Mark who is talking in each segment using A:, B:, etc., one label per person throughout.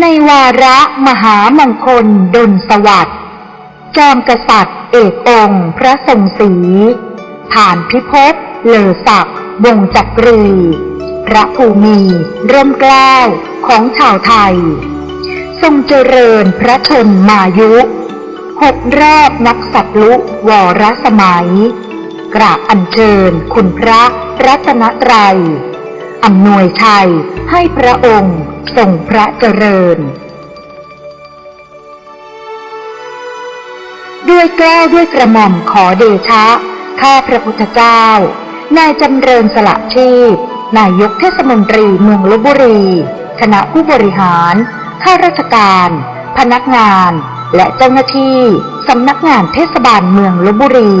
A: ในวาระมหามงคลดลสวัสดิ์จอมกษัตริย์เอกองค์พระทรงศรีผ่านพิภพเลอศักดิ์วงจักรี พระภูมิร่มเกล้าของชาวไทย ทรงเจริญพระชนมายุหกรอบนักสัตลุวรสมัย กราบอัญเชิญคุณพระรัตนตรัย อำนวยชัยให้พระองค์ทรงพระเจริญ ด้วยแก้วด้วยกระหม่อมขอเดชะ ข้าพระพุทธเจ้า นายจำเริญสละชีพ นายกเทศมนตรีเมืองลบบุรี คณะผู้บริหาร ข้าราชการ พนักงาน และเจ้าหน้าที่สำนักงานเทศบาลเมืองลบบุรี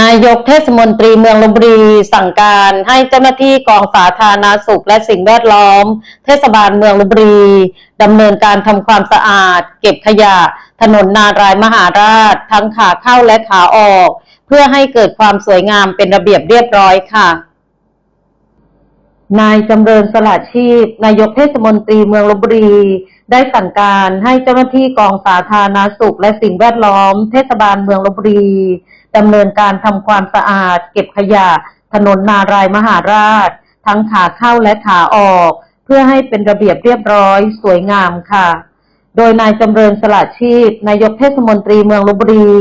B: นายกเทศมนตรีเมืองลบบุรีสั่งการให้เจ้าหน้าที่กองสาธารณาสุขและสิ่งแวดล้อม เทศบาลเมืองลบบุรีดำเนินการทำความสะอาด เก็บขยะ ถนนนารายมหาราช ทั้งขาเข้าและขาออก เพื่อให้เกิดความสวยงามเป็นระเบียบเรียบร้อยค่ะนายจำเริญสละชีพ นายกเทศมนตรีเมืองลบบุรี ได้สั่งการให้เจ้าหน้าที่กองสาธารณาสุขและสิ่งแวดล้อม เทศบาลเมืองลบบุรีดำเนินการทำความสะอาด เก็บขยะ ถนนนารายมหาราช ทั้งขาเข้าและขาออก เพื่อให้เป็นระเบียบเรียบร้อย สวยงามค่ะ โดยนายจำเริญสละชีพ นายกเทศมนตรีเมืองลบบุรี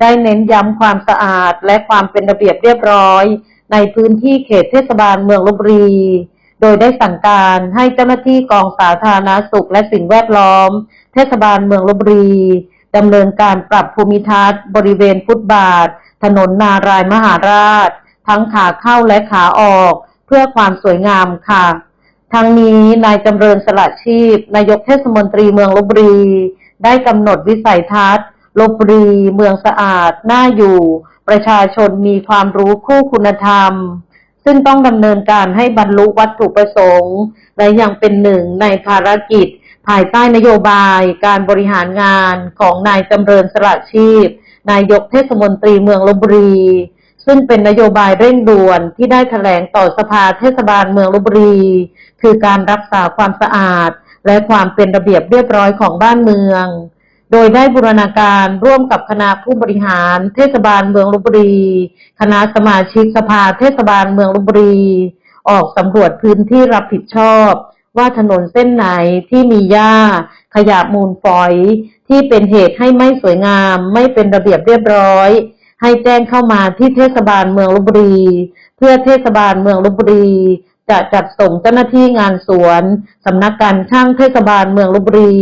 B: ได้เน้นย้ำความสะอาดและความเป็นระเบียบเรียบร้อย ในพื้นที่เขตเทศบาลเมืองลบบุรี โดยได้สั่งการให้เจ้าหน้าที่กองสาธารณาสุขและสิ่งแวดล้อม เทศบาลเมืองลบบุรีดำเนินการปรับภูมิทัศน์ บริเวณฟุตบาท ถนนนารายมหาราช ทั้งขาเข้าและขาออก เพื่อความสวยงามค่ะ ทั้งนี้นายจำเริญสละชีพ นายกเทศมนตรีเมืองลบบุรี ได้กำหนดวิสัยทัศน์ลบบุรีเมืองสะอาด น่าอยู่ ประชาชนมีความรู้คู่คุณธรรม ซึ่งต้องดำเนินการให้บรรลุวัตถุประสงค์ และยังเป็นหนึ่งในภารกิจ ภายใต้นโยบายการบริหารงานของนายจำเริญสละชีพ นายกเทศมนตรีเมืองลบบุรี ซึ่งเป็นนโยบายเร่งด่วนที่ได้แถลงต่อสภาเทศบาลเมืองลบบุรี คือการรักษาความสะอาด และความเป็นระเบียบเรียบร้อยของบ้านเมือง โดยได้บูรณาการร่วมกับคณะผู้บริหาร เทศบาลเมืองลบบุรี คณะสมาชิกสภาเทศบาลเมืองลบบุรี ออกสำรวจพื้นที่รับผิดชอบ ว่าถนนเส้นไหนที่มีหญ้า ขยะมูลฝอย ที่เป็นเหตุให้ไม่สวยงาม ไม่เป็นระเบียบเรียบร้อย ให้แจ้งเข้ามาที่เทศบาลเมืองลบบุรี เพื่อเทศบาลเมืองลบบุรีจะจัดส่งเจ้าหน้าที่งานสวนสำนักการช่างเทศบาลเมืองลบบุรี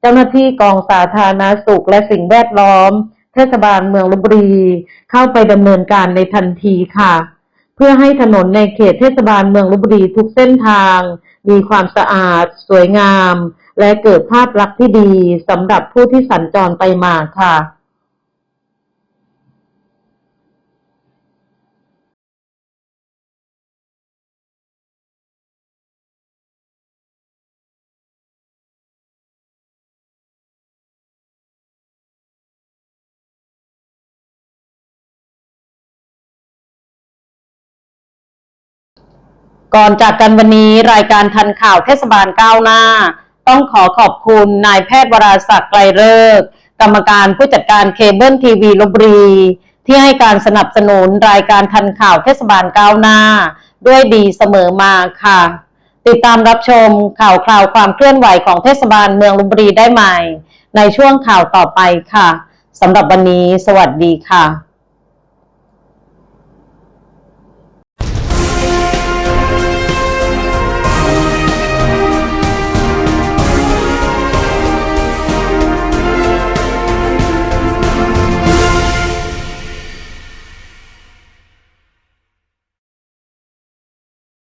B: เจ้าหน้าที่กองสาธารณาสุขและสิ่งแวดล้อม เทศบาลเมืองลบบุรีเข้าไปดำเนินการในทันทีค่ะ เพื่อให้ถนนในเขตเทศบาลเมืองลบบุรีทุกเส้นทาง มีความสะอาด สวยงาม และเกิดภาพลักษณ์ที่ดีสำหรับผู้ที่สัญจรไปมาค่ะ ก่อนจากกันวันนี้รายการทันข่าวเทศบาลก้าวหน้า ต้องขอขอบคุณนายแพทย์วราศักดิ์ไกรเลิกกรรมการผู้จัดการเคเบิลทีวีลบบุรีที่ให้การสนับสนุนรายการทันข่าวเทศบาลก้าวหน้า ด้วยดีเสมอมาค่ะ ติดตามรับชมข่าวคราวความเคลื่อนไหวของเทศบาลเมืองลบบุรีได้ใหม่ ในช่วงข่าวต่อไปค่ะสำหรับวันนี้ สวัสดีค่ะ